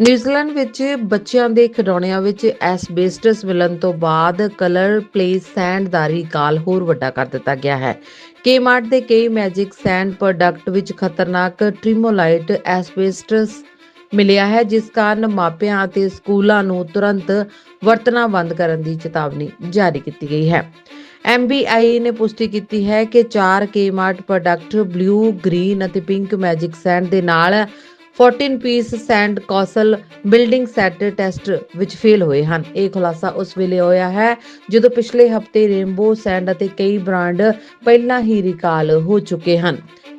New Zealand ਵਿੱਚ ਬੱਚਿਆਂ ਦੇ ਖਿਡੌਣਿਆਂ ਵਿੱਚ ਐਸਬੈਸਟਸ ਮਿਲਣ ਤੋਂ ਬਾਅਦ ਕਲਰ ਪਲੇ ਸੈਂਡ ਦਾ ਰਿਕਾਲ ਹੋਰ ਵੱਡਾ ਕਰ ਦਿੱਤਾ ਗਿਆ ਹੈ। ਕੇਮਾਰਟ ਦੇ ਕਈ ਮੈਜਿਕ ਸੈਂਡ ਪ੍ਰੋਡਕਟ ਵਿੱਚ ਖਤਰਨਾਕ ਟ੍ਰਿਮੋਲਾਈਟ ਐਸਬੈਸਟਸ ਮਿਲਿਆ ਹੈ, ਜਿਸ ਕਾਰਨ ਮਾਪਿਆਂ ਅਤੇ ਸਕੂਲਾਂ ਨੂੰ ਤੁਰੰਤ ਵਰਤਣਾ ਬੰਦ ਕਰਨ ਦੀ ਚੇਤਾਵਨੀ ਜਾਰੀ ਕੀਤੀ ਗਈ ਹੈ। MBI ਨੇ ਪੁਸ਼ਟੀ ਕੀਤੀ ਹੈ ਕਿ 4 ਕੇਮਾਰਟ ਪ੍ਰੋਡਕਟ ਬਲੂ, ਗ੍ਰੀਨ ਅਤੇ ਪਿੰਕ ਮੈਜਿਕ ਸੈਂਡ ਦੇ ਨਾਲ 14 piece sand castle building set test ਵਿੱਚ ਫੇਲ ਹੋਏ ਹਨ। ਇਹ ਖੁਲਾਸਾ ਉਸ ਵੇਲੇ ਹੋਇਆ ਹੈ, ਜਦੋਂ ਪਿਛਲੇ ਹਫ਼ਤੇ ਰੇਨਬੋ ਸੈਂਡ ਅਤੇ ਕਈ ਬ੍ਰਾਂਡ ਪਹਿਲਾਂ ਹੀ ਰਿਕਾਲ ਹੋ ਚੁੱਕੇ ਹਨ।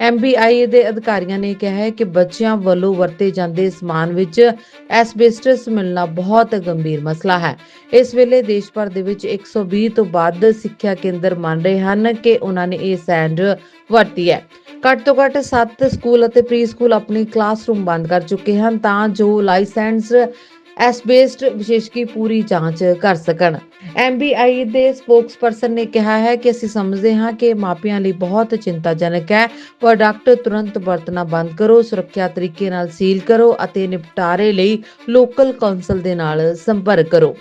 MBI ਦੇ ਅਧਿਕਾਰੀਆਂ ਨੇ ਕਿਹਾ ਹੈ ਕਿ ਬੱਚਿਆਂ ਵੱਲੋਂ ਵਰਤੇ ਜਾਂਦੇ ਸਮਾਨ ਵਿੱਚ ਐਸਬੈਸਟਸ ਮਿਲਣਾ ਬਹੁਤ ਗੰਭੀਰ ਮਸਲਾ ਹੈ। ਇਸ ਵੇਲੇ ਦੇਸ਼ ਭਰ ਦੇ ਵਿੱਚ 120 ਤੋਂ ਵੱਧ ਸਿੱਖਿਆ ਕੇਂਦਰ ਮੰਨ ਰਹੇ ਹਨ ਕਿ ਉਹਨਾਂ ਨੇ ਇਹ ਸੈਂਡ ਵਰਤੀ ਹੈ। ਘੱਟ ਤੋਂ ਘੱਟ 7 ਸਕੂਲ ਅਤੇ ਪ੍ਰੀ ਆਪਣੀ ਕਲਾਸਰੂਮ ਬੰਦ ਕਰ ਚੁੱਕੇ ਹਨ ਤਾਂ ਜੋ ਲਾਇਸੈਂਸ, ਐਸਬੇਸਡ ਵਿਸ਼ੇਸ਼ਕੀ ਪੂਰੀ ਜਾਂਚ ਕਰ ਸਕਣ। MBI ਦੇ ਸਪੋਕਸਪਰਸਨ ਨੇ ਕਿਹਾ ਹੈ ਕਿ ਅਸੀਂ ਸਮਝਦੇ ਹਾਂ ਕਿ ਮਾਪਿਆਂ ਲਈ ਬਹੁਤ ਚਿੰਤਾਜਨਕ ਹੈ। ਪ੍ਰੋਡਕਟ ਤੁਰੰਤ ਵਰਤਣਾ ਬੰਦ ਕਰੋ, ਸੁਰੱਖਿਆ ਤਰੀਕੇ ਨਾਲ ਸੀਲ ਕਰੋ ਅਤੇ ਨਿਪਟਾਰੇ ਲਈ ਲੋਕਲ ਕੌਂਸਲ ਦੇ ਨਾਲ ਸੰਪਰਕ ਕਰੋ।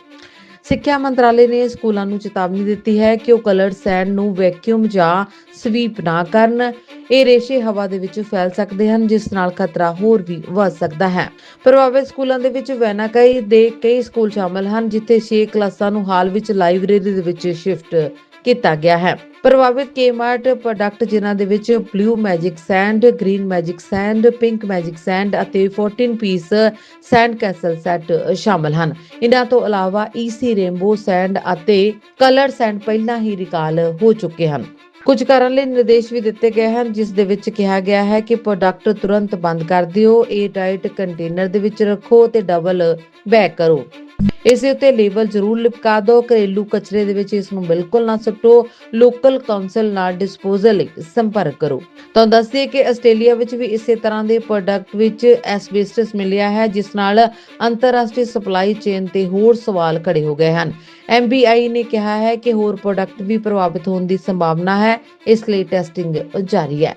ਸਿੱਖਿਆ ਮੰਤਰਾਲੇ ਨੇ ਸਕੂਲਾਂ ਨੂੰ ਚੇਤਾਵਨੀ ਦਿੱਤੀ ਹੈ ਕਿ ਉਹ ਕਲਰਡ ਸੈਂਡ ਨੂੰ ਵੈਕਿਊਮ ਜਾਂ ਸਵੀਪ ਨਾ ਕਰਨ। ਇਹ ਰੇਸ਼ੇ ਹਵਾ ਦੇ ਵਿੱਚ ਫੈਲ ਸਕਦੇ ਹਨ, ਜਿਸ ਨਾਲ ਖਤਰਾ ਹੋਰ ਵੀ ਵੱਧ ਸਕਦਾ ਹੈ। ਪ੍ਰਭਾਵਿਤ ਸਕੂਲਾਂ ਦੇ ਵਿੱਚ ਵੈਨਾਕਾਈ ਦੇ ਕਈ ਸਕੂਲ ਸ਼ਾਮਲ ਹਨ, ਜਿੱਥੇ 6 ਕਲਾਸਾਂ ਨੂੰ ਹਾਲ ਵਿੱਚ ਲਾਇਬ੍ਰੇਰੀ ਦੇ ਵਿੱਚ ਸ਼ਿਫਟ ਕੀਤਾ ਗਿਆ ਹੈ। ਪ੍ਰਭਾਵਿਤ ਕੇਮਾਰਟ ਪ੍ਰੋਡਕਟ ਜਿਨ੍ਹਾਂ ਦੇ ਵਿੱਚ blue magic sand green magic sand pink magic sand ਅਤੇ 14 ਪੀਸ ਸੈਂਡ ਕੈਸਲ ਸੈੱਟ ਸ਼ਾਮਲ ਹਨ। ਇਹਨਾਂ ਤੋਂ ਇਲਾਵਾ ਈਸੀ ਰੇਨਬੋ ਸੈਂਡ ਅਤੇ ਕਲਰ ਸੈਂਡ ਪਹਿਲਾਂ ਹੀ ਰਿਕਾਲ ਹੋ ਚੁੱਕੇ ਹਨ। ਕੁਝ ਕਰਨ ਲਈ ਨਿਰਦੇਸ਼ ਵੀ ਦਿੱਤੇ ਗਏ ਹਨ, ਜਿਸ ਦੇ ਵਿੱਚ ਕਿਹਾ ਗਿਆ ਹੈ ਕਿ ਪ੍ਰੋਡਕਟ ਤੁਰੰਤ ਬੰਦ ਕਰ ਦਿਓ ਏਅਰ ਟਾਈਟ ਕੰਟੇਨਰ ਦੇ ਵਿੱਚ ਰੱਖੋ ਤੇ ਡਬਲ ਬੈਕ ਕਰੋ। ਇਸ ਦੇ ਉੱਤੇ ਲੇਬਲ ਜ਼ਰੂਰ ਲਿਪਕਾ ਦਿਓ, ਘਰੇਲੂ ਕਚਰੇ ਦੇ ਵਿੱਚ ਇਸ ਨੂੰ ਬਿਲਕੁਲ ਨਾ ਸੁੱਟੋ ਲੋਕਲ ਕਾਉਂਸਲ ਨਾਲ ਡਿਸਪੋਜ਼ਲ ਲਈ ਸੰਪਰਕ ਕਰੋ। ਤਾਂ ਦੱਸਦੇ ਕਿ ਆਸਟ੍ਰੇਲੀਆ ਵਿੱਚ ਵੀ ਇਸੇ ਤਰ੍ਹਾਂ ਦੇ ਪ੍ਰੋਡਕਟ ਵਿੱਚ ਐਸਬੈਸਟਸ ਮਿਲਿਆ ਹੈ, ਜਿਸ ਨਾਲ ਅੰਤਰਰਾਸ਼ਟਰੀ ਸਪਲਾਈ ਚੇਨ ਤੇ ਹੋਰ ਸਵਾਲ ਖੜੇ ਹੋ ਗਏ ਹਨ। MBI ਨੇ ਕਿਹਾ ਹੈ ਕਿ ਹੋਰ ਪ੍ਰੋਡਕਟ ਵੀ ਪ੍ਰਭਾਵਿਤ ਹੋਣ ਦੀ ਸੰਭਾਵਨਾ ਹੈ, ਇਸ ਲਈ ਟੈਸਟਿੰਗ ਜਾਰੀ ਹੈ।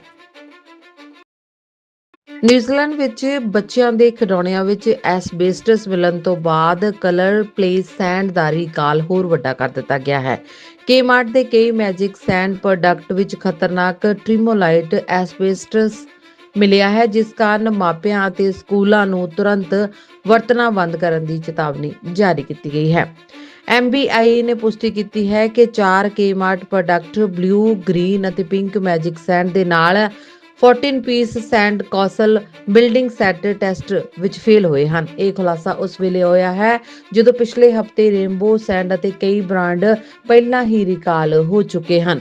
ਨਿਊਜ਼ੀਲੈਂਡ ਵਿੱਚ ਬੱਚਿਆਂ ਦੇ ਖਿਡੌਣਿਆਂ ਵਿੱਚ ਐਸਬੈਸਟਸ ਮਿਲਣ ਤੋਂ ਬਾਅਦ ਕਲਰ ਪਲੇ ਸੈਂਡ ਦਾ ਰਿਕਾਲ ਹੋਰ ਵੱਡਾ ਕਰ ਦਿੱਤਾ ਗਿਆ ਹੈ। ਕੇਮਾਰਟ ਦੇ ਕਈ ਮੈਜਿਕ ਸੈਂਡ ਪ੍ਰੋਡਕਟ ਵਿੱਚ ਖਤਰਨਾਕ ਟ੍ਰਿਮੋਲਾਈਟ ਐਸਬੈਸਟਸ ਮਿਲਿਆ ਹੈ, ਜਿਸ ਕਾਰਨ ਮਾਪਿਆਂ ਅਤੇ ਸਕੂਲਾਂ ਨੂੰ ਤੁਰੰਤ ਵਰਤਣਾ ਬੰਦ ਕਰਨ ਦੀ ਚੇਤਾਵਨੀ ਜਾਰੀ ਕੀਤੀ ਗਈ ਹੈ। MBI ਨੇ ਪੁਸ਼ਟੀ ਕੀਤੀ ਹੈ ਕਿ 4 ਕੇਮਾਰਟ ਪ੍ਰੋਡਕਟ ਬਲੂ, ਗ੍ਰੀਨ ਅਤੇ ਪਿੰਕ ਮੈਜਿਕ ਸੈਂਡ ਦੇ ਨਾਲ 14 piece sand castle building set test ਵਿੱਚ ਫੇਲ ਹੋਏ ਹਨ। ਇਹ ਖੁਲਾਸਾ ਉਸ ਵੇਲੇ ਹੋਇਆ ਹੈ, ਜਦੋਂ ਪਿਛਲੇ ਹਫ਼ਤੇ ਰੇਨਬੋ ਸੈਂਡ ਅਤੇ ਕਈ ਬ੍ਰਾਂਡ ਪਹਿਲਾਂ ਹੀ ਰਿਕਾਲ ਹੋ ਚੁੱਕੇ ਹਨ।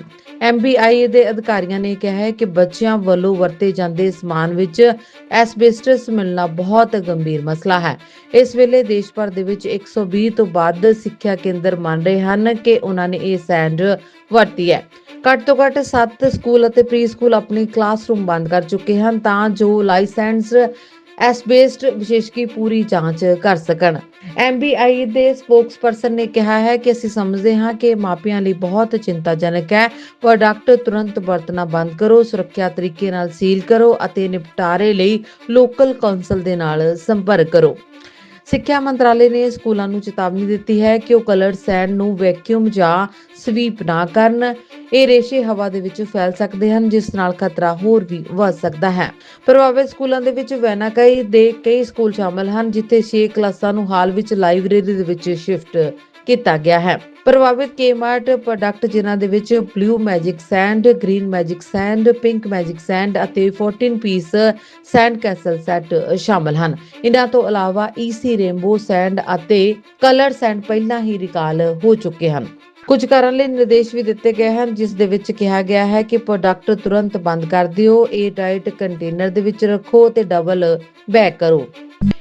MBI ਦੇ ਅਧਿਕਾਰੀਆਂ ਨੇ ਕਿਹਾ ਹੈ ਕਿ ਬੱਚਿਆਂ ਵੱਲੋਂ ਵਰਤੇ ਜਾਂਦੇ ਸਮਾਨ ਵਿੱਚ ਐਸਬੈਸਟਸ ਮਿਲਣਾ ਬਹੁਤ ਗੰਭੀਰ ਮਸਲਾ ਹੈ। ਇਸ ਵੇਲੇ ਦੇਸ਼ ਭਰ ਦੇ ਵਿੱਚ 120 ਤੋਂ ਵੱਧ ਸਿੱਖਿਆ ਕੇਂਦਰ ਮੰਨ ਰਹੇ ਹਨ ਕਿ ਉਹਨਾਂ ਨੇ ਇਹ ਸੈਂਡ ਵਰਤੀ ਹੈ। ਘੱਟ ਤੋਂ ਘੱਟ 7 ਸਕੂਲ ਅਤੇ ਪ੍ਰੀ ਸਕੂਲ ਆਪਣੀ ਕਲਾਸਰੂਮ ਬੰਦ ਕਰ ਚੁੱਕੇ ਹਨ ਤਾਂ ਜੋ ਲਾਇਸੈਂਸ, ਐਸਬੇਸਡ ਵਿਸ਼ੇਸ਼ਕੀ ਪੂਰੀ ਜਾਂਚ ਕਰ ਸਕਣ। MBI ਦੇ ਸਪੋਕਸਪਰਸਨ ਨੇ ਕਿਹਾ ਹੈ ਕਿ ਅਸੀਂ ਸਮਝਦੇ ਹਾਂ ਕਿ ਮਾਪਿਆਂ ਲਈ ਬਹੁਤ ਚਿੰਤਾਜਨਕ ਹੈ। ਪ੍ਰੋਡਕਟ ਤੁਰੰਤ ਵਰਤਣਾ ਬੰਦ ਕਰੋ, ਸੁਰੱਖਿਆ ਤਰੀਕੇ ਨਾਲ ਸੀਲ ਕਰੋ ਅਤੇ ਨਿਪਟਾਰੇ ਲਈ ਲੋਕਲ ਕੌਂਸਲ ਦੇ ਨਾਲ ਸੰਪਰਕ ਕਰੋ। ਸਿੱਖਿਆ ਮੰਤਰਾਲੇ ਨੇ ਸਕੂਲਾਂ ਨੂੰ ਚੇਤਾਵਨੀ ਦਿੱਤੀ ਹੈ ਕਿ ਉਹ ਕਲਰਡ ਸੈਂਡ ਨੂੰ ਵੈਕਿਊਮ ਜਾਂ ਸਵੀਪ ਨਾ ਕਰਨ। ਇਹ ਰੇਸ਼ੇ ਹਵਾ ਦੇ ਵਿੱਚ ਫੈਲ ਸਕਦੇ ਹਨ, ਜਿਸ ਨਾਲ ਖਤਰਾ ਹੋਰ ਵੀ ਵੱਧ ਸਕਦਾ ਹੈ। ਪ੍ਰਭਾਵਿਤ ਸਕੂਲਾਂ ਦੇ ਵਿੱਚ ਵੈਨਾਕਾਈ ਦੇ ਕਈ ਸਕੂਲ ਸ਼ਾਮਲ ਹਨ, ਜਿੱਥੇ 6 ਕਲਾਸਾਂ ਨੂੰ ਹਾਲ ਵਿੱਚ ਲਾਇਬ੍ਰੇਰੀ ਦੇ ਵਿੱਚ ਸ਼ਿਫਟ ਕੀਤਾ ਗਿਆ ਹੈ। ਪ੍ਰਭਾਵਿਤ ਕੇਮਾਰਟ ਪ੍ਰੋਡਕਟ ਜਿਨ੍ਹਾਂ ਦੇ ਵਿੱਚ blue magic sand green magic sand pink magic sand ਅਤੇ 14 ਪੀਸ ਸੈਂਡ ਕੈਸਲ ਸੈੱਟ ਸ਼ਾਮਲ ਹਨ। ਇਹਨਾਂ ਤੋਂ ਇਲਾਵਾ ਈਸੀ ਰੇਨਬੋ ਸੈਂਡ ਅਤੇ ਕਲਰ ਸੈਂਡ ਪਹਿਲਾਂ ਹੀ ਰਿਕਾਲ ਹੋ ਚੁੱਕੇ ਹਨ। ਕੁਝ ਕਰਨ ਲਈ ਨਿਰਦੇਸ਼ ਵੀ ਦਿੱਤੇ ਗਏ ਹਨ, ਜਿਸ ਦੇ ਵਿੱਚ ਕਿਹਾ ਗਿਆ ਹੈ ਕਿ ਪ੍ਰੋਡਕਟ ਤੁਰੰਤ ਬੰਦ ਕਰ ਦਿਓ ਏਅਰ ਟਾਈਟ ਕੰਟੇਨਰ ਦੇ ਵਿੱਚ ਰੱਖੋ ਤੇ ਡਬਲ ਬੈਕ ਕਰੋ।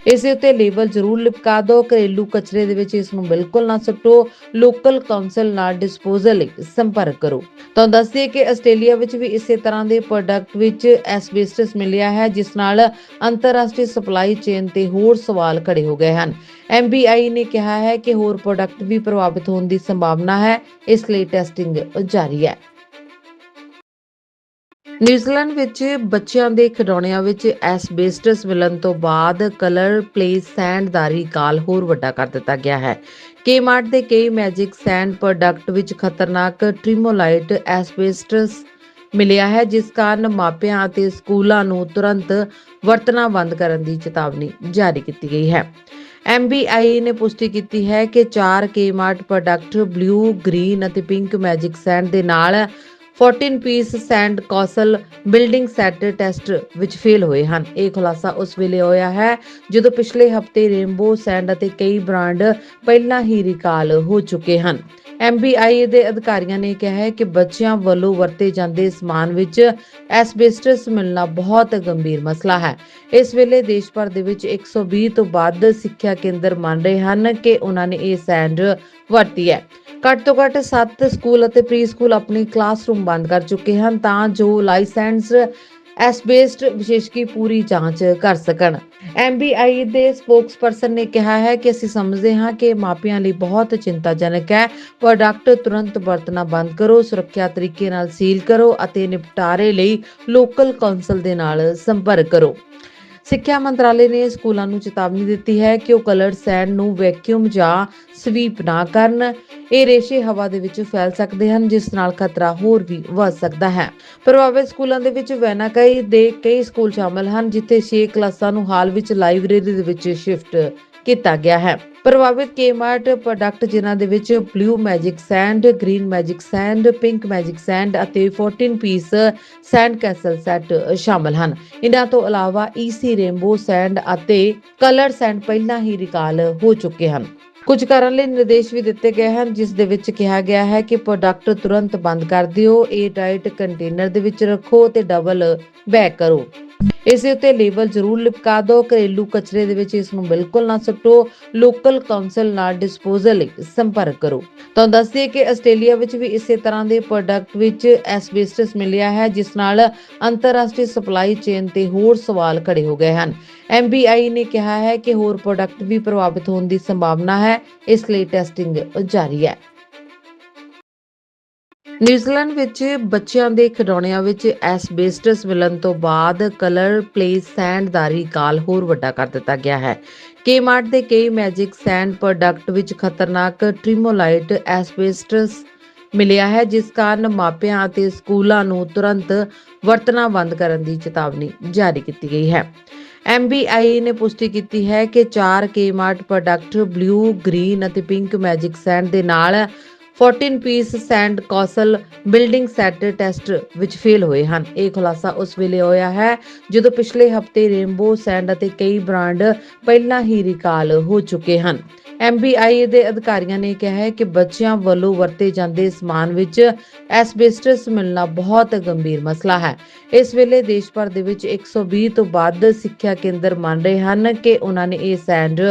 ਇਸ ਦੇ ਉੱਤੇ ਲੇਬਲ ਜ਼ਰੂਰ ਲਿਪਕਾ ਦਿਓ, ਘਰੇਲੂ ਕਚਰੇ ਦੇ ਵਿੱਚ ਇਸ ਨੂੰ ਬਿਲਕੁਲ ਨਾ ਸੁੱਟੋ, ਲੋਕਲ ਕਾਉਂਸਲ ਨਾਲ ਡਿਸਪੋਜ਼ਲ ਲਈ ਸੰਪਰਕ ਕਰੋ। ਤਾਂ ਦੱਸਦੇ ਕਿ ਆਸਟ੍ਰੇਲੀਆ ਵਿੱਚ ਵੀ ਇਸੇ ਤਰ੍ਹਾਂ ਦੇ ਪ੍ਰੋਡਕਟ ਵਿੱਚ ਐਸਬੈਸਟਸ ਮਿਲਿਆ ਹੈ, ਜਿਸ ਨਾਲ ਅੰਤਰਰਾਸ਼ਟਰੀ ਸਪਲਾਈ ਚੇਨ ਤੇ ਹੋਰ ਸਵਾਲ ਖੜੇ ਹੋ ਗਏ ਹਨ। MBI ਨੇ ਕਿਹਾ ਹੈ ਕਿ ਹੋਰ ਪ੍ਰੋਡਕਟ ਵੀ ਪ੍ਰਭਾਵਿਤ ਹੋਣ ਦੀ ਸੰਭਾਵਨਾ ਹੈ, ਇਸ ਲਈ ਟੈਸਟਿੰਗ ਜਾਰੀ ਹੈ। ਨਿਊਜ਼ੀਲੈਂਡ ਵਿੱਚ ਬੱਚਿਆਂ ਦੇ ਖਿਡੌਣਿਆਂ ਵਿੱਚ ਐਸਬੇਸਟਸ ਮਿਲਣ ਤੋਂ ਬਾਅਦ ਕਲਰ ਪਲੇ ਸੈਂਡ ਦਾ ਰਿਕਾਲ ਹੋਰ ਵੱਡਾ ਕਰ ਦਿੱਤਾ ਗਿਆ ਹੈ। ਕੇਮਾਰਟ ਦੇ ਕਈ ਮੈਜਿਕ ਸੈਂਡ ਪ੍ਰੋਡਕਟ ਵਿੱਚ ਖਤਰਨਾਕ ਟ੍ਰਿਮੋਲਾਈਟ ਐਸਬੇਸਟਸ ਮਿਲਿਆ ਹੈ, ਜਿਸ ਕਾਰਨ ਮਾਪਿਆਂ ਅਤੇ ਸਕੂਲਾਂ ਨੂੰ ਤੁਰੰਤ ਵਰਤਣਾ ਬੰਦ ਕਰਨ ਦੀ ਚੇਤਾਵਨੀ ਜਾਰੀ ਕੀਤੀ ਗਈ ਹੈ। MBI ਨੇ ਪੁਸ਼ਟੀ ਕੀਤੀ ਹੈ ਕਿ 4 ਕੇਮਾਰਟ ਪ੍ਰੋਡਕਟ ਬਲੂ, ਗ੍ਰੀਨ ਅਤੇ ਪਿੰਕ ਮੈਜਿਕ ਸੈਂਡ ਦੇ ਨਾਲ 14 piece sand castle building set test ਵਿੱਚ ਫੇਲ ਹੋਏ ਹਨ। ਇਹ ਖੁਲਾਸਾ ਉਸ ਵੇਲੇ ਹੋਇਆ ਹੈ ਜਦੋਂ ਪਿਛਲੇ ਹਫ਼ਤੇ ਰੇਨਬੋ ਸੈਂਡ ਅਤੇ ਕਈ ਬ੍ਰਾਂਡ ਪਹਿਲਾਂ ਹੀ ਰਿਕਾਲ ਹੋ ਚੁੱਕੇ ਹਨ। MBI ਦੇ ਅਧਿਕਾਰੀਆਂ ਨੇ ਕਿਹਾ ਹੈ ਕਿ ਬੱਚਿਆਂ ਵੱਲੋਂ ਵਰਤੇ ਜਾਂਦੇ ਸਮਾਨ ਵਿੱਚ ਐਸਬੈਸਟਸ ਮਿਲਣਾ ਬਹੁਤ ਗੰਭੀਰ ਮਸਲਾ ਹੈ। ਇਸ ਵੇਲੇ ਦੇਸ਼ ਭਰ ਦੇ ਵਿੱਚ 120 ਤੋਂ ਵੱਧ ਸਿੱਖਿਆ ਕੇਂਦਰ ਮੰਨ ਰਹੇ ਹਨ ਕਿ ਉਹਨਾਂ ਨੇ ਇਹ ਸੈਂਡ ਵਰਤੀ ਹੈ। ਘੱਟ ਤੋਂ ਘੱਟ 7 ਸਕੂਲ ਅਤੇ ਪ੍ਰੀ ਸਕੂਲ ਆਪਣੀ ਕਲਾਸਰੂਮ ਬੰਦ ਕਰ ਚੁੱਕੇ ਹਨ ਤਾਂ ਜੋ ਲਾਇਸੈਂਸ ਐਸਬੇਸਡ ਵਿਸ਼ੇਸ਼ਕੀ ਪੂਰੀ ਜਾਂਚ ਕਰ ਸਕਣ। MBI ਦੇ ਸਪੋਕਸਪਰਸਨ ਨੇ ਕਿਹਾ ਹੈ ਕਿ ਅਸੀਂ ਸਮਝਦੇ ਹਾਂ ਕਿ ਮਾਪਿਆਂ ਲਈ ਬਹੁਤ ਚਿੰਤਾਜਨਕ ਹੈ। ਪ੍ਰੋਡਕਟ ਤੁਰੰਤ ਵਰਤਣਾ ਬੰਦ ਕਰੋ, ਸੁਰੱਖਿਆ ਤਰੀਕੇ ਨਾਲ ਸੀਲ ਕਰੋ ਅਤੇ ਨਿਪਟਾਰੇ ਲਈ ਲੋਕਲ ਕੌਂਸਲ ਦੇ ਨਾਲ ਸੰਪਰਕ ਕਰੋ। ਸਿੱਖਿਆ ਮੰਤਰਾਲੇ ਨੇ ਸਕੂਲਾਂ ਨੂੰ ਚੇਤਾਵਨੀ ਦਿੱਤੀ ਹੈ ਕਿ ਉਹ ਕਲਰਡ ਸੈਂਡ ਨੂੰ ਵੈਕਿਊਮ ਜਾਂ ਸਵੀਪ ਨਾ ਕਰਨ। ਇਹ ਰੇਸ਼ੇ ਹਵਾ ਦੇ ਵਿੱਚ ਫੈਲ ਸਕਦੇ ਹਨ, ਜਿਸ ਨਾਲ ਖਤਰਾ ਹੋਰ ਵੀ ਵੱਧ ਸਕਦਾ ਹੈ। ਪ੍ਰਭਾਵਿਤ ਸਕੂਲਾਂ ਦੇ ਵਿੱਚ ਵੈਨਾਕਾਈ ਦੇ ਕਈ ਸਕੂਲ ਸ਼ਾਮਲ ਹਨ, ਜਿੱਥੇ 6 ਕਲਾਸਾਂ ਨੂੰ ਹਾਲ ਵਿੱਚ ਲਾਇਬ੍ਰੇਰੀ ਦੇ ਵਿੱਚ ਸ਼ਿਫਟ ਕੀਤਾ ਗਿਆ ਹੈ। ਪ੍ਰਭਾਵਿਤ ਕੇਮਾਰਟ ਪ੍ਰੋਡਕਟ ਜਿਨ੍ਹਾਂ ਦੇ ਵਿੱਚ blue magic sand green magic sand pink magic sand ਅਤੇ 14 ਪੀਸ ਸੈਂਡ ਕੈਸਲ ਸੈੱਟ ਸ਼ਾਮਲ ਹਨ। ਇਹਨਾਂ ਤੋਂ ਇਲਾਵਾ ਈਸੀ ਰੇਨਬੋ ਸੈਂਡ ਅਤੇ ਕਲਰ ਸੈਂਡ ਪਹਿਲਾਂ ਹੀ ਰਿਕਾਲ ਹੋ ਚੁੱਕੇ ਹਨ। ਕੁਝ ਕਰਨ ਲਈ ਨਿਰਦੇਸ਼ ਵੀ ਦਿੱਤੇ ਗਏ ਹਨ, ਜਿਸ ਦੇ ਵਿੱਚ ਕਿਹਾ ਗਿਆ ਹੈ ਕਿ ਪ੍ਰੋਡਕਟ ਤੁਰੰਤ ਬੰਦ ਕਰ ਦਿਓ, ਇਹ ਟਾਈਟ ਕੰਟੇਨਰ ਦੇ ਵਿੱਚ ਰੱਖੋ ਤੇ ਡਬਲ ਬੈਕ ਕਰੋ। ਇਸ ਦੇ ਉੱਤੇ ਲੇਬਲ ਜ਼ਰੂਰ ਲਿਪਕਾ ਦਿਓ, ਘਰੇਲੂ ਕਚਰੇ ਦੇ ਵਿੱਚ ਇਸ ਨੂੰ ਬਿਲਕੁਲ ਨਾ ਸੁੱਟੋ, ਲੋਕਲ ਕਾਉਂਸਲ ਨਾਲ ਡਿਸਪੋਜ਼ਲ ਲਈ ਸੰਪਰਕ ਕਰੋ। ਤਾਂ ਦੱਸਦੇ ਕਿ ਆਸਟ੍ਰੇਲੀਆ ਵਿੱਚ ਵੀ ਇਸੇ ਤਰ੍ਹਾਂ ਦੇ ਪ੍ਰੋਡਕਟ ਵਿੱਚ ਐਸਬੈਸਟਸ ਮਿਲਿਆ ਹੈ, ਜਿਸ ਨਾਲ ਅੰਤਰਰਾਸ਼ਟਰੀ ਸਪਲਾਈ ਚੇਨ ਤੇ ਹੋਰ ਸਵਾਲ ਖੜੇ ਹੋ ਗਏ ਹਨ। MBI ਨੇ ਕਿਹਾ ਹੈ ਕਿ ਹੋਰ ਪ੍ਰੋਡਕਟ ਵੀ ਪ੍ਰਭਾਵਿਤ ਹੋਣ ਦੀ ਸੰਭਾਵਨਾ ਹੈ, ਇਸ ਲਈ ਟੈਸਟਿੰਗ ਜਾਰੀ ਹੈ। ਨਿਊਜ਼ੀਲੈਂਡ ਵਿੱਚ ਬੱਚਿਆਂ ਦੇ ਖਿਡੌਣਿਆਂ ਵਿੱਚ ਐਸਬੈਸਟਸ ਮਿਲਣ ਤੋਂ ਬਾਅਦ ਕਲਰ ਪਲੇ ਸੈਂਡ ਦਾ ਰਿਕਾਲ ਹੋਰ ਵੱਡਾ ਕਰ ਦਿੱਤਾ ਗਿਆ ਹੈ। ਕੇਮਾਰਟ ਦੇ ਕਈ ਮੈਜਿਕ ਸੈਂਡ ਪ੍ਰੋਡਕਟ ਵਿੱਚ ਖਤਰਨਾਕ ਟ੍ਰਿਮੋਲਾਈਟ ਐਸਬੈਸਟਸ ਮਿਲਿਆ ਹੈ, ਜਿਸ ਕਾਰਨ ਮਾਪਿਆਂ ਅਤੇ ਸਕੂਲਾਂ ਨੂੰ ਤੁਰੰਤ ਵਰਤਣਾ ਬੰਦ ਕਰਨ ਦੀ ਚੇਤਾਵਨੀ ਜਾਰੀ ਕੀਤੀ ਗਈ ਹੈ। MBI ਨੇ ਪੁਸ਼ਟੀ ਕੀਤੀ ਹੈ ਕਿ 4 ਕੇਮਾਰਟ ਪ੍ਰੋਡਕਟ ਬਲੂ, ਗ੍ਰੀਨ ਅਤੇ ਪਿੰਕ ਮੈਜਿਕ ਸੈਂਡ ਦੇ ਨਾਲ 14 piece sand castle building set test ਵਿੱਚ ਫੇਲ ਹੋਏ ਹਨ। ਇਹ ਖੁਲਾਸਾ ਉਸ ਵੇਲੇ ਹੋਇਆ ਹੈ, ਜਦੋਂ ਪਿਛਲੇ ਹਫ਼ਤੇ ਰੇਨਬੋ ਸੈਂਡ ਅਤੇ ਕਈ ਬ੍ਰਾਂਡ ਪਹਿਲਾਂ ਹੀ ਰਿਕਾਲ ਹੋ ਚੁੱਕੇ ਹਨ। MBI ਦੇ ਅਧਿਕਾਰੀਆਂ ਨੇ ਕਿਹਾ ਹੈ ਕਿ ਬੱਚਿਆਂ ਵੱਲੋਂ ਵਰਤੇ ਜਾਂਦੇ ਸਮਾਨ ਵਿੱਚ ਐਸਬੈਸਟਸ ਮਿਲਣਾ ਬਹੁਤ ਗੰਭੀਰ ਮਸਲਾ ਹੈ। ਇਸ ਵੇਲੇ ਦੇਸ਼ ਭਰ ਦੇ ਵਿੱਚ 120 ਤੋਂ ਵੱਧ ਸਿੱਖਿਆ ਕੇਂਦਰ ਮੰਨ ਰਹੇ ਹਨ ਕਿ ਉਹਨਾਂ ਨੇ ਇਹ ਸੈਂਡ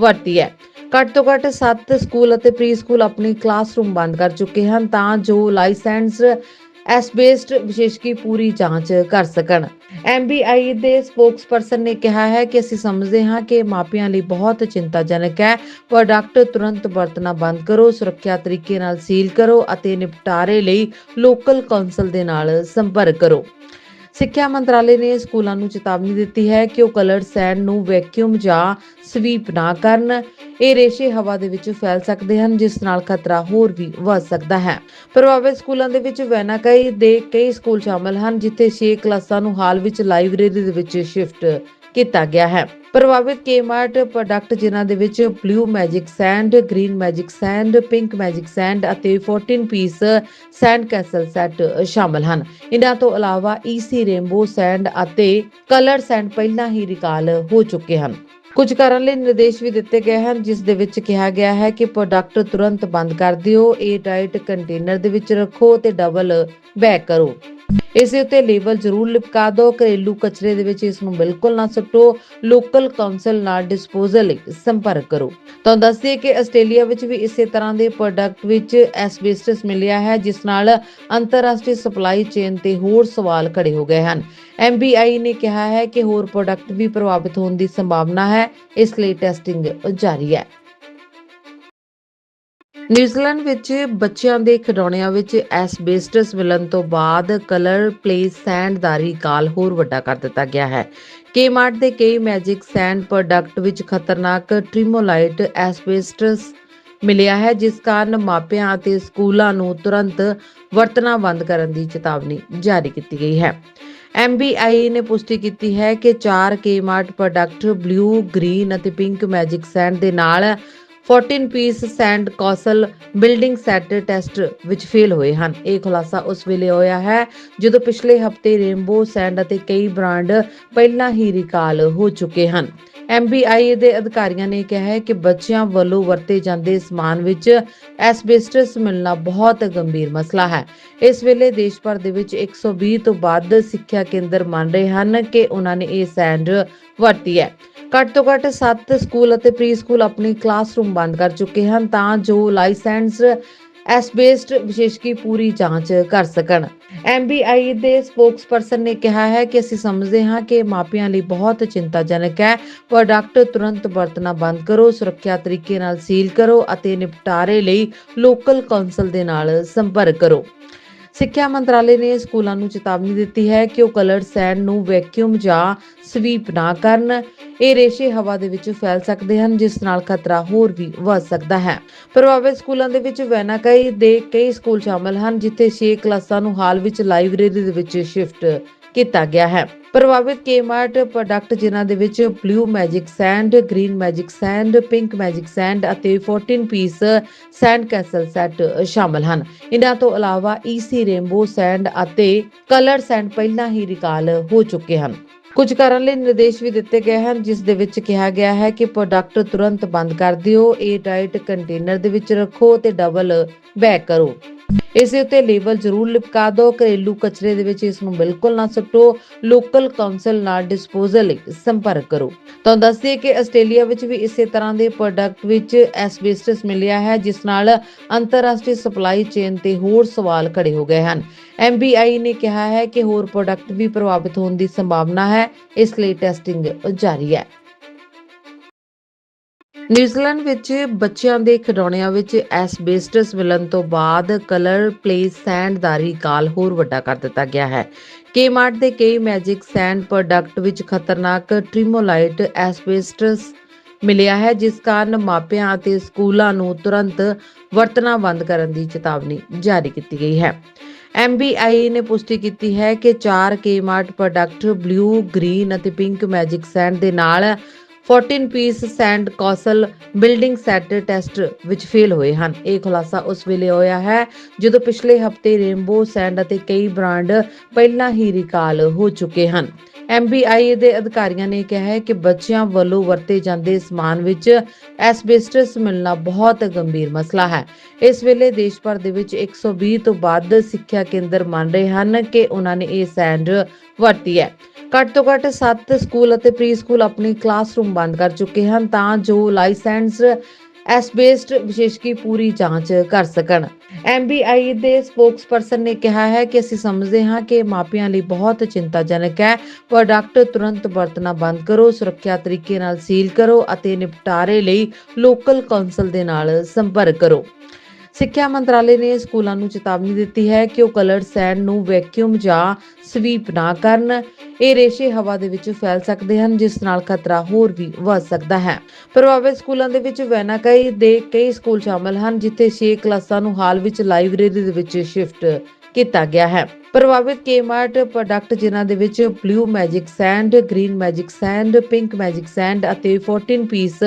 ਵਰਤੀ ਹੈ। ਘੱਟ ਤੋਂ ਘੱਟ 7 ਸਕੂਲ ਅਤੇ ਪ੍ਰੀ ਸਕੂਲ ਆਪਣੀ ਕਲਾਸਰੂਮ ਬੰਦ ਕਰ ਚੁੱਕੇ ਹਨ ਤਾਂ ਜੋ ਲਾਇਸੈਂਸ ਐਸਬੇਸਡ ਵਿਸ਼ੇਸ਼ਕੀ ਪੂਰੀ ਜਾਂਚ ਕਰ ਸਕਣ। MBI ਦੇ ਸਪੋਕਸਪਰਸਨ ਨੇ ਕਿਹਾ ਹੈ ਕਿ ਅਸੀਂ ਸਮਝਦੇ ਹਾਂ ਕਿ ਮਾਪਿਆਂ ਲਈ ਬਹੁਤ ਚਿੰਤਾਜਨਕ ਹੈ। ਪ੍ਰੋਡਕਟ ਤੁਰੰਤ ਵਰਤਣਾ ਬੰਦ ਕਰੋ, ਸੁਰੱਖਿਆ ਤਰੀਕੇ ਨਾਲ ਸੀਲ ਕਰੋ ਅਤੇ ਨਿਪਟਾਰੇ ਲਈ ਲੋਕਲ ਕੌਂਸਲ ਦੇ ਨਾਲ ਸੰਪਰਕ ਕਰੋ। ਸਿੱਖਿਆ ਮੰਤਰਾਲੇ ਨੇ ਸਕੂਲਾਂ ਨੂੰ ਚੇਤਾਵਨੀ ਦਿੱਤੀ ਹੈ ਕਿ ਉਹ ਕਲਰਡ ਸੈਂਡ ਨੂੰ ਵੈਕਿਊਮ ਜਾਂ ਸਵੀਪ ਨਾ ਕਰਨ। ਇਹ ਰੇਸ਼ੇ ਹਵਾ ਦੇ ਵਿੱਚ ਫੈਲ ਸਕਦੇ ਹਨ, ਜਿਸ ਨਾਲ ਖਤਰਾ ਹੋਰ ਵੀ ਵੱਧ ਸਕਦਾ ਹੈ। ਪ੍ਰਭਾਵਿਤ ਸਕੂਲਾਂ ਦੇ ਵਿੱਚ ਵੈਨਾਕਾਈ ਦੇ ਕਈ ਸਕੂਲ ਸ਼ਾਮਲ ਹਨ, ਜਿੱਥੇ 6 ਕਲਾਸਾਂ ਨੂੰ ਹਾਲ ਵਿੱਚ ਲਾਇਬ੍ਰੇਰੀ ਦੇ ਵਿੱਚ ਸ਼ਿਫਟ ਕੀਤਾ ਗਿਆ ਹੈ। ਪ੍ਰਭਾਵਿਤ ਕੇਮਾਰਟ ਪ੍ਰੋਡਕਟ ਜਿਨ੍ਹਾਂ ਦੇ ਵਿੱਚ blue magic sand green magic sand pink magic sand ਅਤੇ 14 ਪੀਸ ਸੈਂਡ ਕੈਸਲ ਸੈੱਟ ਸ਼ਾਮਲ ਹਨ। ਇਹਨਾਂ ਤੋਂ ਇਲਾਵਾ ਈਸੀ ਰੇਨਬੋ ਸੈਂਡ ਅਤੇ ਕਲਰ ਸੈਂਡ ਪਹਿਲਾਂ ਹੀ ਰਿਕਾਲ ਹੋ ਚੁੱਕੇ ਹਨ। ਕੁਝ ਕਰਨ ਲਈ ਨਿਰਦੇਸ਼ ਵੀ ਦਿੱਤੇ ਗਏ ਹਨ, ਜਿਸ ਦੇ ਵਿੱਚ ਕਿਹਾ ਗਿਆ ਹੈ ਕਿ ਪ੍ਰੋਡਕਟ ਤੁਰੰਤ ਬੰਦ ਕਰ ਦਿਓ, ਇਹ ਟਾਈਟ ਕੰਟੇਨਰ ਦੇ ਵਿੱਚ ਰੱਖੋ ਤੇ ਡਬਲ ਬੈਕ ਕਰੋ। ਇਸ ਦੇ ਉੱਤੇ ਲੇਬਲ ਜ਼ਰੂਰ ਲਿਪਕਾ ਦਿਓ, ਘਰੇਲੂ ਕਚਰੇ ਦੇ ਵਿੱਚ ਇਸ ਨੂੰ ਬਿਲਕੁਲ ਨਾ ਸੁੱਟੋ ਲੋਕਲ ਕਾਉਂਸਲ ਨਾਲ ਡਿਸਪੋਜ਼ਲ ਲਈ ਸੰਪਰਕ ਕਰੋ। ਤਾਂ ਦੱਸਦੇ ਕਿ ਆਸਟ੍ਰੇਲੀਆ ਵਿੱਚ ਵੀ ਇਸੇ ਤਰ੍ਹਾਂ ਦੇ ਪ੍ਰੋਡਕਟ ਵਿੱਚ ਐਸਬੈਸਟਸ ਮਿਲਿਆ ਹੈ, ਜਿਸ ਨਾਲ ਅੰਤਰਰਾਸ਼ਟਰੀ ਸਪਲਾਈ ਚੇਨ ਤੇ ਹੋਰ ਸਵਾਲ ਖੜੇ ਹੋ ਗਏ ਹਨ। MBI ਨੇ ਕਿਹਾ ਹੈ ਕਿ ਹੋਰ ਪ੍ਰੋਡਕਟ ਵੀ ਪ੍ਰਭਾਵਿਤ ਹੋਣ ਦੀ ਸੰਭਾਵਨਾ ਹੈ, ਇਸ ਲਈ ਟੈਸਟਿੰਗ ਜਾਰੀ ਹੈ। ਨਿਊਜ਼ੀਲੈਂਡ ਵਿੱਚ ਬੱਚਿਆਂ ਦੇ ਖਿਡੌਣਿਆਂ ਵਿੱਚ ਐਸਬੇਸਟਸ ਮਿਲਣ ਤੋਂ ਬਾਅਦ ਕਲਰ ਪਲੇ ਸੈਂਡ ਦਾ ਰਿਕਾਲ ਹੋਰ ਵੱਡਾ ਕਰ ਦਿੱਤਾ ਗਿਆ ਹੈ। ਕੇਮਾਰਟ ਦੇ ਕਈ ਮੈਜਿਕ ਸੈਂਡ ਪ੍ਰੋਡਕਟ ਵਿੱਚ ਖਤਰਨਾਕ ਟ੍ਰਿਮੋਲਾਈਟ ਐਸਬੇਸਟਸ ਮਿਲਿਆ ਹੈ, ਜਿਸ ਕਾਰਨ ਮਾਪਿਆਂ ਅਤੇ ਸਕੂਲਾਂ ਨੂੰ ਤੁਰੰਤ ਵਰਤਣਾ ਬੰਦ ਕਰਨ ਦੀ ਚੇਤਾਵਨੀ ਜਾਰੀ ਕੀਤੀ ਗਈ ਹੈ। MBI ਨੇ ਪੁਸ਼ਟੀ ਕੀਤੀ ਹੈ ਕਿ 4 ਕੇਮਾਰਟ ਪ੍ਰੋਡਕਟ ਬਲੂ, ਗ੍ਰੀਨ ਅਤੇ ਪਿੰਕ ਮੈਜਿਕ ਸੈਂਡ ਦੇ ਨਾਲ 14 piece sand castle building set test ਵਿੱਚ ਫੇਲ ਹੋਏ ਹਨ। ਇਹ ਖੁਲਾਸਾ ਉਸ ਵੇਲੇ ਹੋਇਆ ਹੈ ਜਦੋਂ ਪਿਛਲੇ ਹਫ਼ਤੇ ਰੇਨਬੋ ਸੈਂਡ ਅਤੇ ਕਈ ਬ੍ਰਾਂਡ ਪਹਿਲਾਂ ਹੀ ਰਿਕਾਲ ਹੋ ਚੁੱਕੇ ਹਨ। MBI ਦੇ ਅਧਿਕਾਰੀਆਂ ਨੇ ਕਿਹਾ ਹੈ ਕਿ ਬੱਚਿਆਂ ਵੱਲੋਂ ਵਰਤੇ ਜਾਂਦੇ ਸਮਾਨ ਵਿੱਚ ਐਸਬੈਸਟਸ ਮਿਲਣਾ ਬਹੁਤ ਗੰਭੀਰ ਮਸਲਾ ਹੈ। ਇਸ ਵੇਲੇ ਦੇਸ਼ ਭਰ ਦੇ ਵਿੱਚ 120 ਤੋਂ ਵੱਧ ਸਿੱਖਿਆ ਕੇਂਦਰ ਮੰਨ ਰਹੇ ਹਨ ਕਿ ਉਹਨਾਂ ਨੇ ਇਹ ਸੈਂਡ ਵਰਤੀ ਹੈ। ਘੱਟ ਤੋਂ ਘੱਟ 7 ਸਕੂਲ ਅਤੇ ਪ੍ਰੀ ਆਪਣੀ ਕਲਾਸਰੂਮ ਬੰਦ ਕਰ ਚੁੱਕੇ ਹਨ ਤਾਂ ਜੋ ਲਾਇਸੈਂਸ, ਐਸਬੇਸਡ ਵਿਸ਼ੇਸ਼ਕੀ ਪੂਰੀ ਜਾਂਚ ਕਰ ਸਕਣ। MBI ਦੇ ਸਪੋਕਸਪਰਸਨ ਨੇ ਕਿਹਾ ਹੈ ਕਿ ਅਸੀਂ ਸਮਝਦੇ ਹਾਂ ਕਿ ਮਾਪਿਆਂ ਲਈ ਬਹੁਤ ਚਿੰਤਾਜਨਕ ਹੈ। ਪ੍ਰੋਡਕਟ ਤੁਰੰਤ ਵਰਤਣਾ ਬੰਦ ਕਰੋ, ਸੁਰੱਖਿਆ ਤਰੀਕੇ ਨਾਲ ਸੀਲ ਕਰੋ ਅਤੇ ਨਿਪਟਾਰੇ ਲਈ ਲੋਕਲ ਕੌਂਸਲ ਦੇ ਨਾਲ ਸੰਪਰਕ ਕਰੋ। ਸਿੱਖਿਆ ਮੰਤਰਾਲੇ ਨੇ ਸਕੂਲਾਂ ਨੂੰ ਚੇਤਾਵਨੀ ਦਿੱਤੀ ਹੈ ਕਿ ਉਹ ਕਲਰਡ ਸੈਂਡ ਨੂੰ ਵੈਕਿਊਮ ਜਾਂ ਸਵੀਪ ਨਾ ਕਰਨ। ਇਹ ਰੇਸ਼ੇ ਹਵਾ ਦੇ ਵਿੱਚ ਫੈਲ ਸਕਦੇ ਹਨ, ਜਿਸ ਨਾਲ ਖਤਰਾ ਹੋਰ ਵੀ ਵੱਧ ਸਕਦਾ ਹੈ। ਪ੍ਰਭਾਵਿਤ ਸਕੂਲਾਂ ਦੇ ਵਿੱਚ ਵੈਨਾਕਾਈ ਦੇ ਕਈ ਸਕੂਲ ਸ਼ਾਮਲ ਹਨ, ਜਿੱਥੇ 6 ਕਲਾਸਾਂ ਨੂੰ ਹਾਲ ਵਿੱਚ ਲਾਇਬ੍ਰੇਰੀ ਦੇ ਵਿੱਚ ਸ਼ਿਫਟ ਕੀਤਾ ਗਿਆ ਹੈ। ਪ੍ਰਭਾਵਿਤ ਕੇਮਾਰਟ ਪ੍ਰੋਡਕਟ ਜਿਨ੍ਹਾਂ ਦੇ ਵਿੱਚ blue magic sand green magic sand pink magic sand ਅਤੇ 14 ਪੀਸ ਸੈਂਡ ਕੈਸਲ ਸੈੱਟ ਸ਼ਾਮਲ ਹਨ। ਇਹਨਾਂ ਤੋਂ ਇਲਾਵਾ ਈਸੀ ਰੇਨਬੋ ਸੈਂਡ ਅਤੇ ਕਲਰ ਸੈਂਡ ਪਹਿਲਾਂ ਹੀ ਰਿਕਾਲ ਹੋ ਚੁੱਕੇ ਹਨ। ਕੁਝ ਕਰਨ ਲਈ ਨਿਰਦੇਸ਼ ਵੀ ਦਿੱਤੇ ਗਏ ਹਨ, ਜਿਸ ਦੇ ਵਿੱਚ ਕਿਹਾ ਗਿਆ ਹੈ ਕਿ ਪ੍ਰੋਡਕਟ ਤੁਰੰਤ ਬੰਦ ਕਰ ਦਿਓ ਏਅਰ ਟਾਈਟ ਕੰਟੇਨਰ ਦੇ ਵਿੱਚ ਰੱਖੋ ਤੇ ਡਬਲ ਬੈਕ ਕਰੋ। ਇਸ ਦੇ ਉੱਤੇ ਲੇਬਲ ਜ਼ਰੂਰ ਲਿਪਕਾ ਦਿਓ ਘਰੇਲੂ ਕਚਰੇ ਦੇ ਵਿੱਚ ਇਸ ਨੂੰ ਬਿਲਕੁਲ ਨਾ ਸੁੱਟੋ ਲੋਕਲ ਕਾਉਂਸਲ ਨਾਲ ਡਿਸਪੋਜ਼ਲ ਲਈ ਸੰਪਰਕ ਕਰੋ। ਤਾਂ ਦੱਸਦੇ ਕਿ ਆਸਟ੍ਰੇਲੀਆ ਵਿੱਚ ਵੀ ਇਸੇ ਤਰ੍ਹਾਂ ਦੇ ਪ੍ਰੋਡਕਟ ਵਿੱਚ ਐਸਬੈਸਟਸ ਮਿਲਿਆ ਹੈ, ਜਿਸ ਨਾਲ ਅੰਤਰਰਾਸ਼ਟਰੀ ਸਪਲਾਈ ਚੇਨ ਤੇ ਹੋਰ ਸਵਾਲ ਖੜੇ ਹੋ ਗਏ ਹਨ। MBI ਨੇ ਕਿਹਾ ਹੈ ਕਿ ਹੋਰ ਪ੍ਰੋਡਕਟ ਵੀ ਪ੍ਰਭਾਵਿਤ ਹੋਣ ਦੀ ਸੰਭਾਵਨਾ ਹੈ, ਇਸ ਲਈ ਟੈਸਟਿੰਗ ਜਾਰੀ ਹੈ। ਨਿਊਜ਼ੀਲੈਂਡ ਵਿੱਚ ਬੱਚਿਆਂ ਦੇ ਖਿਡੌਣਿਆਂ ਵਿੱਚ ਐਸਬੈਸਟਸ ਮਿਲਣ ਤੋਂ ਬਾਅਦ ਕਲਰ ਪਲੇ ਸੈਂਡ ਦਾ ਰਿਕਾਲ ਹੋਰ ਵੱਡਾ ਕਰ ਦਿੱਤਾ ਗਿਆ ਹੈ। ਕੇਮਾਰਟ ਦੇ ਕਈ ਮੈਜਿਕ ਸੈਂਡ ਪ੍ਰੋਡਕਟ ਵਿੱਚ ਖਤਰਨਾਕ ਟ੍ਰਿਮੋਲਾਈਟ ਐਸਬੈਸਟਸ ਮਿਲਿਆ ਹੈ, ਜਿਸ ਕਾਰਨ ਮਾਪਿਆਂ ਅਤੇ ਸਕੂਲਾਂ ਨੂੰ ਤੁਰੰਤ ਵਰਤਣਾ ਬੰਦ ਕਰਨ ਦੀ ਚੇਤਾਵਨੀ ਜਾਰੀ ਕੀਤੀ ਗਈ ਹੈ। MBI ਨੇ ਪੁਸ਼ਟੀ ਕੀਤੀ ਹੈ ਕਿ 4 ਕੇਮਾਰਟ ਪ੍ਰੋਡਕਟ ਬਲੂ, ਗ੍ਰੀਨ ਅਤੇ ਪਿੰਕ ਮੈਜਿਕ ਸੈਂਡ ਦੇ ਨਾਲ 14 piece sand castle building set test ਵਿੱਚ ਫੇਲ ਹੋਏ ਹਨ। ਇਹ ਖੁਲਾਸਾ ਉਸ ਵੇਲੇ ਹੋਇਆ ਹੈ, ਜਦੋਂ ਪਿਛਲੇ ਹਫ਼ਤੇ ਰੇਨਬੋ ਸੈਂਡ ਅਤੇ ਕਈ ਬ੍ਰਾਂਡ ਪਹਿਲਾਂ ਹੀ ਰਿਕਾਲ ਹੋ ਚੁੱਕੇ ਹਨ। MBI ਦੇ ਅਧਿਕਾਰੀਆਂ ਨੇ ਕਿਹਾ ਹੈ ਕਿ ਬੱਚਿਆਂ ਵੱਲੋਂ ਵਰਤੇ ਜਾਂਦੇ ਸਮਾਨ ਵਿੱਚ ਐਸਬੈਸਟਸ ਮਿਲਣਾ ਬਹੁਤ ਗੰਭੀਰ ਮਸਲਾ ਹੈ। ਇਸ ਵੇਲੇ ਦੇਸ਼ ਭਰ ਦੇ ਵਿੱਚ 120 ਤੋਂ ਵੱਧ ਸਿੱਖਿਆ ਕੇਂਦਰ ਮੰਨ ਰਹੇ ਹਨ ਕਿ ਉਹਨਾਂ ਨੇ ਇਹ ਸੈਂਡ ਵਰਤੀ ਹੈ। ਘੱਟ ਤੋਂ ਘੱਟ 7 ਸਕੂਲ ਅਤੇ ਪ੍ਰੀ ਆਪਣੀ ਕਲਾਸਰੂਮ ਬੰਦ ਕਰ ਚੁੱਕੇ ਹਨ ਤਾਂ ਜੋ ਲਾਇਸੈਂਸ, ਐਸਬੇਸਡ ਵਿਸ਼ੇਸ਼ਕੀ ਪੂਰੀ ਜਾਂਚ ਕਰ ਸਕਣ। MBI ਦੇ ਸਪੋਕਸਪਰਸਨ ਨੇ ਕਿਹਾ ਹੈ ਕਿ ਅਸੀਂ ਸਮਝਦੇ ਹਾਂ ਕਿ ਮਾਪਿਆਂ ਲਈ ਬਹੁਤ ਚਿੰਤਾਜਨਕ ਹੈ। ਪ੍ਰੋਡਕਟ ਤੁਰੰਤ ਵਰਤਣਾ ਬੰਦ ਕਰੋ, ਸੁਰੱਖਿਆ ਤਰੀਕੇ ਨਾਲ ਸੀਲ ਕਰੋ ਅਤੇ ਨਿਪਟਾਰੇ ਲਈ ਲੋਕਲ ਕੌਂਸਲ ਦੇ ਨਾਲ ਸੰਪਰਕ ਕਰੋ। ਸਿੱਖਿਆ ਮੰਤਰਾਲੇ ਨੇ ਸਕੂਲਾਂ ਨੂੰ ਚੇਤਾਵਨੀ ਦਿੱਤੀ ਹੈ ਕਿ ਉਹ ਕਲਰਡ ਸੈਂਡ ਨੂੰ ਵੈਕਿਊਮ ਜਾਂ ਸਵੀਪ ਨਾ ਕਰਨ। ਇਹ ਰੇਸ਼ੇ ਹਵਾ ਦੇ ਵਿੱਚ ਫੈਲ ਸਕਦੇ ਹਨ, ਜਿਸ ਨਾਲ ਖਤਰਾ ਹੋਰ ਵੀ ਵੱਧ ਸਕਦਾ ਹੈ। ਪ੍ਰਭਾਵਿਤ ਸਕੂਲਾਂ ਦੇ ਵਿੱਚ ਵੈਨਾਕਾਈ ਦੇ ਕਈ ਸਕੂਲ ਸ਼ਾਮਲ ਹਨ, ਜਿੱਥੇ 6 ਕਲਾਸਾਂ ਨੂੰ ਹਾਲ ਵਿੱਚ ਲਾਇਬ੍ਰੇਰੀ ਦੇ ਵਿੱਚ ਸ਼ਿਫਟ ਕੀਤਾ ਗਿਆ ਹੈ। ਪ੍ਰਭਾਵਿਤ ਕੇਮਾਰਟ ਪ੍ਰੋਡਕਟ ਜਿਨ੍ਹਾਂ ਦੇ ਵਿੱਚ blue magic sand green magic sand pink magic sand ਅਤੇ 14 ਪੀਸ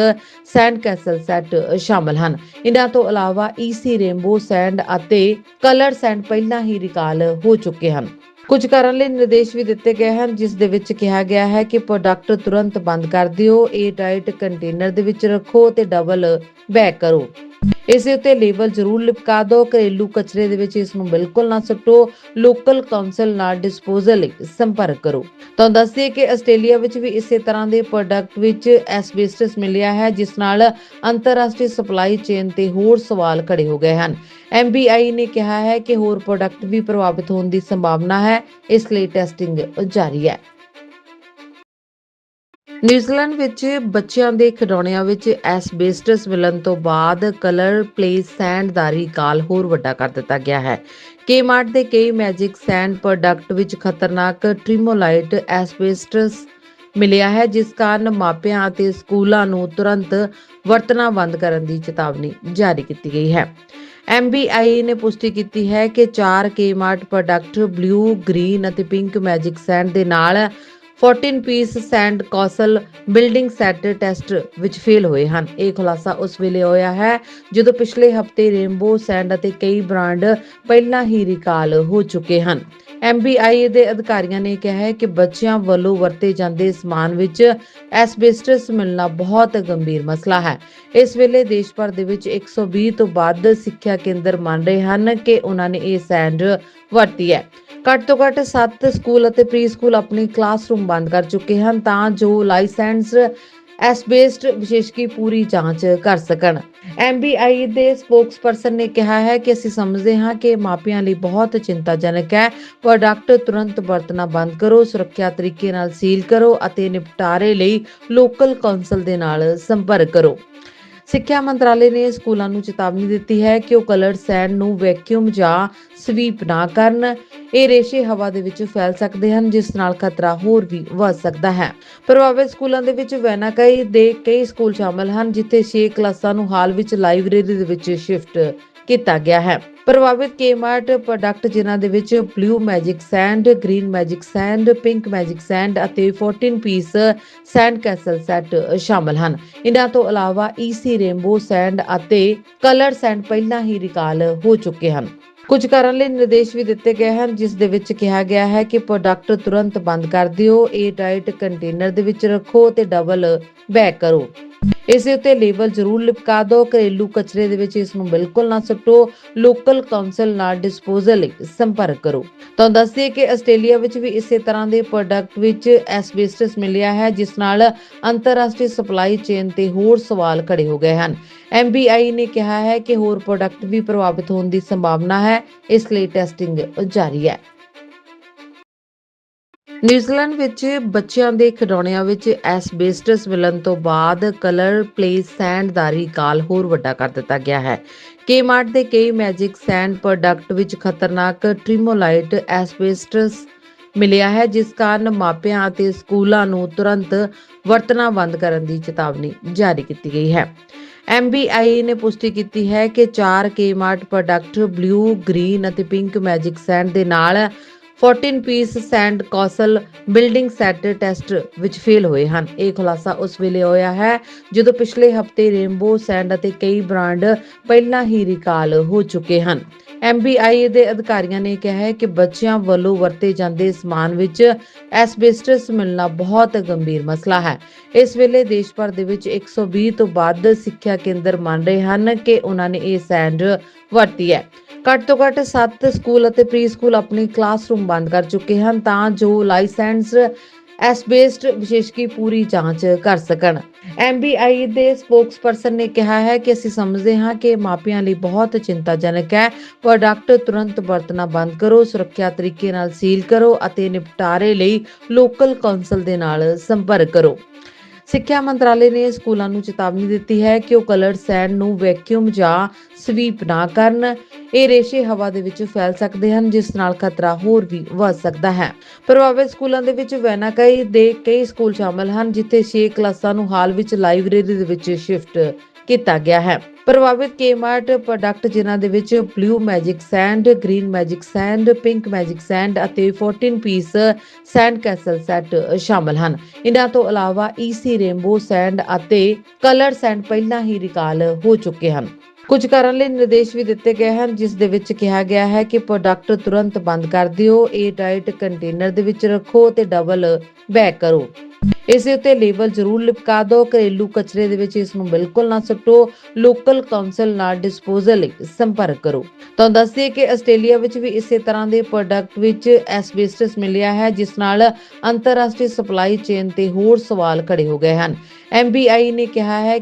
ਸੈਂਡ ਕੈਸਲ ਸੈੱਟ ਸ਼ਾਮਲ ਹਨ। ਇਹਨਾਂ ਤੋਂ ਇਲਾਵਾ ਈਸੀ ਰੇਨਬੋ ਸੈਂਡ ਅਤੇ ਕਲਰ ਸੈਂਡ ਪਹਿਲਾਂ ਹੀ ਰਿਕਾਲ ਹੋ ਚੁੱਕੇ ਹਨ। ਕੁਝ ਕਰਨ ਲਈ ਨਿਰਦੇਸ਼ ਵੀ ਦਿੱਤੇ ਗਏ ਹਨ, ਜਿਸ ਦੇ ਵਿੱਚ ਕਿਹਾ ਗਿਆ ਹੈ ਕਿ ਪ੍ਰੋਡਕਟ ਤੁਰੰਤ ਬੰਦ ਕਰ ਦਿਓ ਏਅਰ ਟਾਈਟ ਕੰਟੇਨਰ ਦੇ ਵਿੱਚ ਰੱਖੋ ਤੇ ਡਬਲ ਬੈਕ ਕਰੋ। ਇਸ ਦੇ ਉੱਤੇ ਲੇਬਲ ਜ਼ਰੂਰ ਲਿਪਕਾ ਦਿਓ, ਘਰੇਲੂ ਕਚਰੇ ਦੇ ਵਿੱਚ ਇਸ ਨੂੰ ਬਿਲਕੁਲ ਨਾ ਸੁੱਟੋ ਲੋਕਲ ਕਾਉਂਸਲ ਨਾਲ ਡਿਸਪੋਜ਼ਲ ਲਈ ਸੰਪਰਕ ਕਰੋ। ਤਾਂ ਦੱਸਦੇ ਕਿ ਆਸਟ੍ਰੇਲੀਆ ਵਿੱਚ ਵੀ ਇਸੇ ਤਰ੍ਹਾਂ ਦੇ ਪ੍ਰੋਡਕਟ ਵਿੱਚ ਐਸਬੈਸਟਸ ਮਿਲਿਆ ਹੈ, ਜਿਸ ਨਾਲ ਅੰਤਰਰਾਸ਼ਟਰੀ ਸਪਲਾਈ ਚੇਨ ਤੇ ਹੋਰ ਸਵਾਲ ਖੜੇ ਹੋ ਗਏ ਹਨ। MBI ਨੇ ਕਿਹਾ ਹੈ ਕਿ ਹੋਰ ਪ੍ਰੋਡਕਟ ਵੀ ਪ੍ਰਭਾਵਿਤ ਹੋਣ ਦੀ ਸੰਭਾਵਨਾ ਹੈ, ਇਸ ਲਈ ਟੈਸਟਿੰਗ ਜਾਰੀ ਹੈ। ਨਿਊਜ਼ੀਲੈਂਡ ਵਿੱਚ ਬੱਚਿਆਂ ਦੇ ਖਿਡੌਣਿਆਂ ਵਿੱਚ ਐਸਬੇਸਟਸ ਮਿਲਣ ਤੋਂ ਬਾਅਦ ਕਲਰ ਪਲੇ ਸੈਂਡ ਦਾ ਰਿਕਾਲ ਹੋਰ ਵੱਡਾ ਕਰ ਦਿੱਤਾ ਗਿਆ ਹੈ। ਕੇਮਾਰਟ ਦੇ ਕਈ ਮੈਜਿਕ ਸੈਂਡ ਪ੍ਰੋਡਕਟ ਵਿੱਚ ਖਤਰਨਾਕ ਟ੍ਰਿਮੋਲਾਈਟ ਐਸਬੇਸਟਸ ਮਿਲਿਆ ਹੈ, ਜਿਸ ਕਾਰਨ ਮਾਪਿਆਂ ਅਤੇ ਸਕੂਲਾਂ ਨੂੰ ਤੁਰੰਤ ਵਰਤਣਾ ਬੰਦ ਕਰਨ ਦੀ ਚੇਤਾਵਨੀ ਜਾਰੀ ਕੀਤੀ ਗਈ ਹੈ। MBI ਨੇ ਪੁਸ਼ਟੀ ਕੀਤੀ ਹੈ ਕਿ 4 ਕੇਮਾਰਟ ਪ੍ਰੋਡਕਟ ਬਲੂ, ਗ੍ਰੀਨ ਅਤੇ ਪਿੰਕ ਮੈਜਿਕ ਸੈਂਡ ਦੇ ਨਾਲ 14 piece sand castle building set test ਵਿੱਚ ਫੇਲ ਹੋਏ ਹਨ। ਇਹ ਖੁਲਾਸਾ ਉਸ ਵੇਲੇ ਹੋਇਆ ਹੈ, ਜਦੋਂ ਪਿਛਲੇ ਹਫ਼ਤੇ ਰੇਨਬੋ ਸੈਂਡ ਅਤੇ ਕਈ ਬ੍ਰਾਂਡ ਪਹਿਲਾਂ ਹੀ ਰਿਕਾਲ ਹੋ ਚੁੱਕੇ ਹਨ। MBI ਦੇ ਅਧਿਕਾਰੀਆਂ ਨੇ ਕਿਹਾ ਹੈ ਕਿ ਬੱਚਿਆਂ ਵੱਲੋਂ ਵਰਤੇ ਜਾਂਦੇ ਸਮਾਨ ਵਿੱਚ ਐਸਬੈਸਟਸ ਮਿਲਣਾ ਬਹੁਤ ਗੰਭੀਰ ਮਸਲਾ ਹੈ। ਇਸ ਵੇਲੇ ਦੇਸ਼ ਭਰ ਦੇ ਵਿੱਚ 120 ਤੋਂ ਵੱਧ ਸਿੱਖਿਆ ਕੇਂਦਰ ਮੰਨ ਰਹੇ ਹਨ ਕਿ ਉਹਨਾਂ ਨੇ ਇਹ ਸੈਂਡ ਵਰਤੀ ਹੈ। ਘੱਟ ਤੋਂ ਘੱਟ 7 ਸਕੂਲ ਅਤੇ ਪ੍ਰੀ ਸਕੂਲ ਆਪਣੀ ਕਲਾਸਰੂਮ ਬੰਦ ਕਰ ਚੁੱਕੇ ਹਨ ਤਾਂ ਜੋ ਲਾਇਸੈਂਸ ਐਸਬੇਸਡ ਵਿਸ਼ੇਸ਼ਕੀ ਪੂਰੀ ਜਾਂਚ ਕਰ ਸਕਣ। MBI ਦੇ ਸਪੋਕਸਪਰਸਨ ਨੇ ਕਿਹਾ ਹੈ ਕਿ ਅਸੀਂ ਸਮਝਦੇ ਹਾਂ ਕਿ ਮਾਪਿਆਂ ਲਈ ਬਹੁਤ ਚਿੰਤਾਜਨਕ ਹੈ। ਪ੍ਰੋਡਕਟ ਤੁਰੰਤ ਵਰਤਣਾ ਬੰਦ ਕਰੋ, ਸੁਰੱਖਿਆ ਤਰੀਕੇ ਨਾਲ ਸੀਲ ਕਰੋ ਅਤੇ ਨਿਪਟਾਰੇ ਲਈ ਲੋਕਲ ਕੌਂਸਲ ਦੇ ਨਾਲ ਸੰਪਰਕ ਕਰੋ। ਸਿੱਖਿਆ ਮੰਤਰਾਲੇ ਨੇ ਸਕੂਲਾਂ ਨੂੰ ਚੇਤਾਵਨੀ ਦਿੱਤੀ ਹੈ ਕਿ ਉਹ ਕਲਰਡ ਸੈਂਡ ਨੂੰ ਵੈਕਿਊਮ ਜਾਂ ਸਵੀਪ ਨਾ ਕਰਨ। ਇਹ ਰੇਸ਼ੇ ਹਵਾ ਦੇ ਵਿੱਚ ਫੈਲ ਸਕਦੇ ਹਨ, ਜਿਸ ਨਾਲ ਖਤਰਾ ਹੋਰ ਵੀ ਵੱਧ ਸਕਦਾ ਹੈ। ਪ੍ਰਭਾਵਿਤ ਸਕੂਲਾਂ ਦੇ ਵਿੱਚ ਵੈਨਾਕਾਈ ਦੇ ਕਈ ਸਕੂਲ ਸ਼ਾਮਲ ਹਨ, ਜਿੱਥੇ 6 ਕਲਾਸਾਂ ਨੂੰ ਹਾਲ ਵਿੱਚ ਲਾਇਬ੍ਰੇਰੀ ਦੇ ਵਿੱਚ ਸ਼ਿਫਟ ਕੀਤਾ ਗਿਆ ਹੈ। ਪ੍ਰਭਾਵਿਤ ਕੇਮਾਰਟ ਪ੍ਰੋਡਕਟ ਜਿਨ੍ਹਾਂ ਦੇ ਵਿੱਚ blue magic sand green magic sand pink magic sand ਅਤੇ 14 ਪੀਸ ਸੈਂਡ ਕੈਸਲ ਸੈੱਟ ਸ਼ਾਮਲ ਹਨ। ਇਹਨਾਂ ਤੋਂ ਇਲਾਵਾ ਈਸੀ ਰੇਨਬੋ ਸੈਂਡ ਅਤੇ ਕਲਰ ਸੈਂਡ ਪਹਿਲਾਂ ਹੀ ਰਿਕਾਲ ਹੋ ਚੁੱਕੇ ਹਨ। ਕੁਝ ਕਰਨ ਲਈ ਨਿਰਦੇਸ਼ ਵੀ ਦਿੱਤੇ ਗਏ ਹਨ, ਜਿਸ ਦੇ ਵਿੱਚ ਕਿਹਾ ਗਿਆ ਹੈ ਕਿ ਪ੍ਰੋਡਕਟ ਤੁਰੰਤ ਬੰਦ ਕਰ ਦਿਓ, ਇਹ ਟਾਈਟ ਕੰਟੇਨਰ ਦੇ ਵਿੱਚ ਰੱਖੋ ਤੇ ਡਬਲ ਬੈਕ ਕਰੋ। ਇਸ ਦੇ ਉੱਤੇ ਲੇਬਲ ਜ਼ਰੂਰ ਲਿਪਕਾ ਦਿਓ, ਘਰੇਲੂ ਕਚਰੇ ਦੇ ਵਿੱਚ ਇਸ ਨੂੰ ਬਿਲਕੁਲ ਨਾ ਸੁੱਟੋ ਲੋਕਲ ਕਾਉਂਸਲ ਨਾਲ ਡਿਸਪੋਜ਼ਲ ਲਈ ਸੰਪਰਕ ਕਰੋ। ਤਾਂ ਦੱਸਦੇ ਕਿ ਆਸਟ੍ਰੇਲੀਆ ਵਿੱਚ ਵੀ ਇਸੇ ਤਰ੍ਹਾਂ ਦੇ ਪ੍ਰੋਡਕਟ ਵਿੱਚ ਐਸਬੈਸਟਸ ਮਿਲਿਆ ਹੈ, ਜਿਸ ਨਾਲ ਅੰਤਰਰਾਸ਼ਟਰੀ ਸਪਲਾਈ ਚੇਨ ਤੇ ਹੋਰ ਸਵਾਲ ਖੜੇ ਹੋ ਗਏ ਹਨ। MBI ਨੇ ਕਿਹਾ ਹੈ ਕਿ ਹੋਰ ਪ੍ਰੋਡਕਟ ਵੀ ਪ੍ਰਭਾਵਿਤ ਹੋਣ ਦੀ ਸੰਭਾਵਨਾ ਹੈ, ਇਸ ਲਈ ਟੈਸਟਿੰਗ ਜਾਰੀ ਹੈ। ਨਿਊਜ਼ੀਲੈਂਡ ਵਿੱਚ ਬੱਚਿਆਂ ਦੇ ਖਿਡੌਣਿਆਂ ਵਿੱਚ ਐਸਬੈਸਟਸ ਮਿਲਣ ਤੋਂ ਬਾਅਦ ਕਲਰ ਪਲੇ ਸੈਂਡ ਦਾ ਰਿਕਾਲ ਹੋਰ ਵੱਡਾ ਕਰ ਦਿੱਤਾ ਗਿਆ ਹੈ। ਕੇਮਾਰਟ ਦੇ ਕਈ ਮੈਜਿਕ ਸੈਂਡ ਪ੍ਰੋਡਕਟ ਵਿੱਚ ਖਤਰਨਾਕ ਟ੍ਰਿਮੋਲਾਈਟ ਐਸਬੈਸਟਸ ਮਿਲਿਆ ਹੈ, ਜਿਸ ਕਾਰਨ ਮਾਪਿਆਂ ਅਤੇ ਸਕੂਲਾਂ ਨੂੰ ਤੁਰੰਤ ਵਰਤਣਾ ਬੰਦ ਕਰਨ ਦੀ ਚੇਤਾਵਨੀ ਜਾਰੀ ਕੀਤੀ ਗਈ ਹੈ। MBI ਨੇ ਪੁਸ਼ਟੀ ਕੀਤੀ ਹੈ ਕਿ 4 ਕੇਮਾਰਟ ਪ੍ਰੋਡਕਟ ਬਲੂ, ਗ੍ਰੀਨ ਅਤੇ ਪਿੰਕ ਮੈਜਿਕ ਸੈਂਡ ਦੇ ਨਾਲ 14 piece sand castle building set test ਵਿੱਚ ਫੇਲ ਹੋਏ ਹਨ। ਇਹ ਖੁਲਾਸਾ ਉਸ ਵੇਲੇ ਹੋਇਆ ਹੈ, ਜਦੋਂ ਪਿਛਲੇ ਹਫ਼ਤੇ ਰੇਨਬੋ ਸੈਂਡ ਅਤੇ ਕਈ ਬ੍ਰਾਂਡ ਪਹਿਲਾਂ ਹੀ ਰਿਕਾਲ ਹੋ ਚੁੱਕੇ ਹਨ। MBI ਦੇ ਅਧਿਕਾਰੀਆਂ ਨੇ ਕਿਹਾ ਹੈ ਕਿ ਬੱਚਿਆਂ ਵੱਲੋਂ ਵਰਤੇ ਜਾਂਦੇ ਸਮਾਨ ਵਿੱਚ ਐਸਬੈਸਟਸ ਮਿਲਣਾ ਬਹੁਤ ਗੰਭੀਰ ਮਸਲਾ ਹੈ। ਇਸ ਵੇਲੇ ਦੇਸ਼ ਭਰ ਦੇ ਵਿੱਚ 120 ਤੋਂ ਵੱਧ ਸਿੱਖਿਆ ਕੇਂਦਰ ਮੰਨ ਰਹੇ ਹਨ ਕਿ ਉਹਨਾਂ ਨੇ ਇਹ ਸੈਂਡ ਵਰਤੀ ਹੈ। ਘੱਟ ਤੋਂ ਘੱਟ 7 ਸਕੂਲ ਅਤੇ ਪ੍ਰੀ ਸਕੂਲ ਆਪਣੀ ਕਲਾਸਰੂਮ ਬੰਦ ਕਰ ਚੁੱਕੇ ਹਨ ਤਾਂ ਜੋ ਲਾਇਸੈਂਸ ਐਸਬੇਸਡ ਵਿਸ਼ੇਸ਼ਕੀ ਪੂਰੀ ਜਾਂਚ ਕਰ ਸਕਣ। MBI ਦੇ ਸਪੋਕਸਪਰਸਨ ਨੇ ਕਿਹਾ ਹੈ ਕਿ ਅਸੀਂ ਸਮਝਦੇ ਹਾਂ ਕਿ ਮਾਪਿਆਂ ਲਈ ਬਹੁਤ ਚਿੰਤਾਜਨਕ ਹੈ। ਪ੍ਰੋਡਕਟ ਤੁਰੰਤ ਵਰਤਣਾ ਬੰਦ ਕਰੋ, ਸੁਰੱਖਿਆ ਤਰੀਕੇ ਨਾਲ ਸੀਲ ਕਰੋ ਅਤੇ ਨਿਪਟਾਰੇ ਲਈ ਲੋਕਲ ਕੌਂਸਲ ਦੇ ਨਾਲ ਸੰਪਰਕ ਕਰੋ। ਸਿੱਖਿਆ ਮੰਤਰਾਲੇ ਨੇ ਸਕੂਲਾਂ ਨੂੰ ਚੇਤਾਵਨੀ ਦਿੱਤੀ ਹੈ ਕਿ ਉਹ ਕਲਰਡ ਸੈਂਡ ਨੂੰ ਵੈਕਿਊਮ ਜਾਂ ਸਵੀਪ ਨਾ ਕਰਨ। ਇਹ ਰੇਸ਼ੇ ਹਵਾ ਦੇ ਵਿੱਚ ਫੈਲ ਸਕਦੇ ਹਨ, ਜਿਸ ਨਾਲ ਖਤਰਾ ਹੋਰ ਵੀ ਵੱਧ ਸਕਦਾ ਹੈ। ਪ੍ਰਭਾਵਿਤ ਸਕੂਲਾਂ ਦੇ ਵਿੱਚ ਵੈਨਾਕਾਈ ਦੇ ਕਈ ਸਕੂਲ ਸ਼ਾਮਲ ਹਨ, ਜਿੱਥੇ 6 ਕਲਾਸਾਂ ਨੂੰ ਹਾਲ ਵਿੱਚ ਲਾਇਬ੍ਰੇਰੀ ਦੇ ਵਿੱਚ ਸ਼ਿਫਟ ਕੀਤਾ ਗਿਆ ਹੈ। ਪ੍ਰਭਾਵਿਤ ਕੇਮਾਰਟ ਪ੍ਰੋਡਕਟ ਜਿਨ੍ਹਾਂ ਦੇ ਵਿੱਚ blue magic sand green magic sand pink magic sand ਅਤੇ 14 ਪੀਸ ਸੈਂਡ ਕੈਸਲ ਸੈੱਟ ਸ਼ਾਮਲ ਹਨ। ਇਹਨਾਂ ਤੋਂ ਇਲਾਵਾ ਈਸੀ ਰੇਨਬੋ ਸੈਂਡ ਅਤੇ ਕਲਰ ਸੈਂਡ ਪਹਿਲਾਂ ਹੀ ਰਿਕਾਲ ਹੋ ਚੁੱਕੇ ਹਨ। ਕੁਝ ਕਰਨ ਲਈ ਨਿਰਦੇਸ਼ ਵੀ ਦਿੱਤੇ ਗਏ ਹਨ, ਜਿਸ ਦੇ ਵਿੱਚ ਕਿਹਾ ਗਿਆ ਹੈ ਕਿ ਪ੍ਰੋਡਕਟ ਤੁਰੰਤ ਬੰਦ ਕਰ ਦਿਓ, ਇਹ ਟਾਈਟ ਕੰਟੇਨਰ ਦੇ ਵਿੱਚ ਰੱਖੋ ਤੇ ਡਬਲ ਬੈਕ ਕਰੋ। ਇਸ ਉੱਤੇ ਲੇਬਲ ਜ਼ਰੂਰ ਲਿਪਕਾ ਦਿਓ, ਘਰੇਲੂ ਕਚਰੇ ਦੇ ਵਿੱਚ ਇਸ ਨੂੰ ਬਿਲਕੁਲ ਨਾ ਸੁੱਟੋ ਲੋਕਲ ਕਾਉਂਸਲ ਨਾਲ ਡਿਸਪੋਜ਼ਲ ਲਈ ਸੰਪਰਕ ਕਰੋ। ਤਾਂ ਦੱਸਦੇ ਕਿ ਆਸਟ੍ਰੇਲੀਆ ਵਿੱਚ ਵੀ ਇਸੇ ਤਰ੍ਹਾਂ ਦੇ ਪ੍ਰੋਡਕਟ ਵਿੱਚ ਐਸਬੈਸਟਸ ਮਿਲਿਆ ਹੈ, ਜਿਸ ਨਾਲ ਅੰਤਰਰਾਸ਼ਟਰੀ ਸਪਲਾਈ ਚੇਨ ਤੇ ਹੋਰ ਸਵਾਲ ਖੜੇ ਹੋ ਗਏ ਹਨ। MBI ਨੇ ਕਿਹਾ ਹੈ